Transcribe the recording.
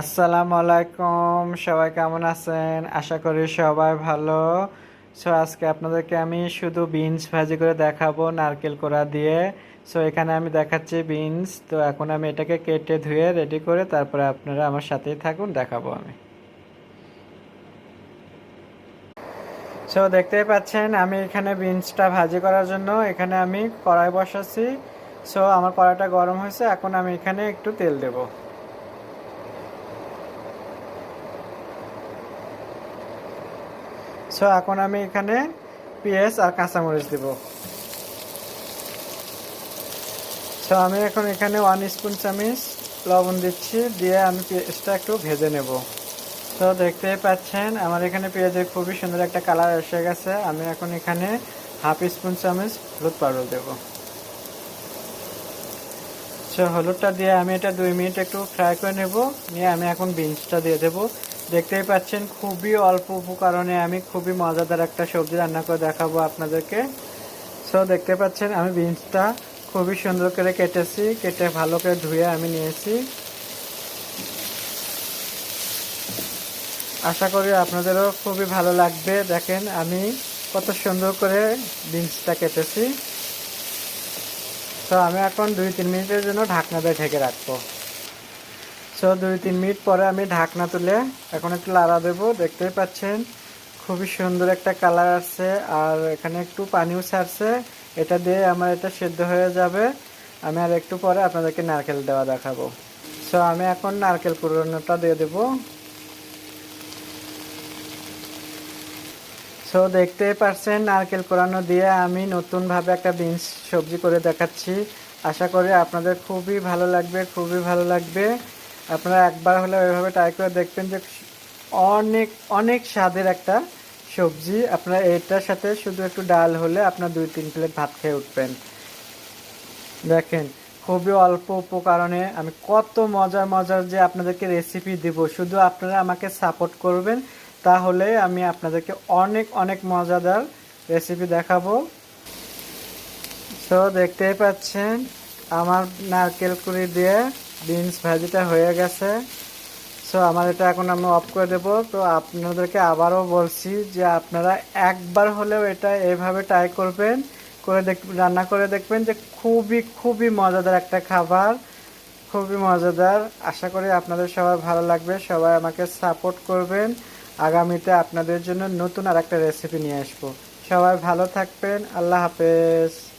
আসসালামু আলাইকুম, সবাই কেমন আছেন? আশা করি সবাই ভালো। সো আজকে আপনাদেরকে আমি শুধু বিনস ভাজি করে দেখাবো নারকেল কোড়া দিয়ে। সো এখানে আমি দেখাচ্ছি বিনস। তো এখন আমি এটাকে কেটে ধুয়ে রেডি করে তারপরে আপনারা আমার সাথেই থাকুন, দেখাবো আমি। সো দেখতেই পাচ্ছেন, আমি এখানে বিনসটা ভাজি করার জন্য এখানে আমি কড়াই বসাচ্ছি। সো আমার কড়াইটা গরম হয়েছে, এখন আমি এখানে একটু তেল দেবো। সো এখন আমি এখানে পেঁয়াজ আর কাঁচামরিচ দেব। সো আমি এখন এখানে ওয়ান স্পুন চামিচ লবণ দিচ্ছি, দিয়ে আমি পেঁয়াজটা একটু ভেজে নেব। তো দেখতেই পাচ্ছেন, আমার এখানে পেঁয়াজের খুবই সুন্দর একটা কালার এসে গেছে। আমি এখন এখানে হাফ স্পুন চামিচ হলুদ পাউডার দেব। সো হলুদটা দিয়ে আমি এটা দুই মিনিট একটু ফ্রাই করে নেব। নিয়ে আমি এখন বিনসটা দিয়ে দেবো। দেখতেই পাচ্ছেন, খুবই অল্প উপকরণে আমি খুবই মজাদার একটা সবজি রান্না করে দেখাবো আপনাদেরকে। সো দেখতে পাচ্ছেন, আমি বিনসটা খুবই সুন্দর করে কেটেছি, কেটে ভালো করে ধুয়ে আমি নিয়েছি। আশা করি আপনাদেরও খুবই ভালো লাগবে। দেখেন, আমি কত সুন্দর করে বিনসটা কেটেছি। তো আমি এখন দুই, তিন মিনিটের জন্য ঢাকনা দিয়ে ঢেকে রাখব। সো দুই, তিন মিনিট পরে আমি ঢাকনা তুলে এখন একটু লাড়া দেবো। দেখতেই পাচ্ছেন, খুবই সুন্দর একটা কালার আসছে। আর এখানে একটু পানিও ছাড়ছে। এটা দিয়ে আমার এটা সেদ্ধ হয়ে যাবে। আমি আর একটু পরে আপনাদেরকে নারকেল দেওয়া দেখাবো। সো আমি এখন নারকেল পুরোনোটা দিয়ে দেবো। সো দেখতেই পাচ্ছেন নারকেল কোরানো দিয়ে আমি নতুনভাবে একটা বিনস সবজি করে দেখাচ্ছি। আশা করি আপনাদের খুবই ভালো লাগবে, খুবই ভালো লাগবে। আপনারা একবার হলে ওইভাবে ট্রাই করে দেখবেন যে অনেক অনেক স্বাদের একটা সবজি। আপনারা এটার সাথে শুধু একটু ডাল হলে আপনার দুই, তিন প্লেট ভাত খেয়ে উঠবেন। দেখেন, খুবই অল্প উপকরণে আমি কত মজার মজার যে আপনাদেরকে রেসিপি দিব। শুধু আপনারা আমাকে সাপোর্ট করবেন তাহলে আমি আপনাদেরকে অনেক অনেক মজাদার রেসিপি দেখাবো। সো দেখতেই পাচ্ছেন, আমার নারকেল কুড়ি দিয়ে বিনস ভাজিটা হয়ে গেছে। সো আমার এটা এখন আমি অফ করে দেবো। তো আপনাদেরকে আবারও বলছি যে আপনারা একবার হলেও এটা এভাবে ট্রাই করবেন, করে দেখ, রান্না করে দেখবেন যে খুবই খুবই মজাদার একটা খাবার। খুবই মজাদার। আশা করি আপনাদের সবার ভালো লাগবে। সবাই আমাকে সাপোর্ট করবেন। আগামীতে আপনাদের জন্য নতুন আর একটা রেসিপি নিয়ে আসব। সবাই ভালো থাকবেন আল্লাহ হাফেজ।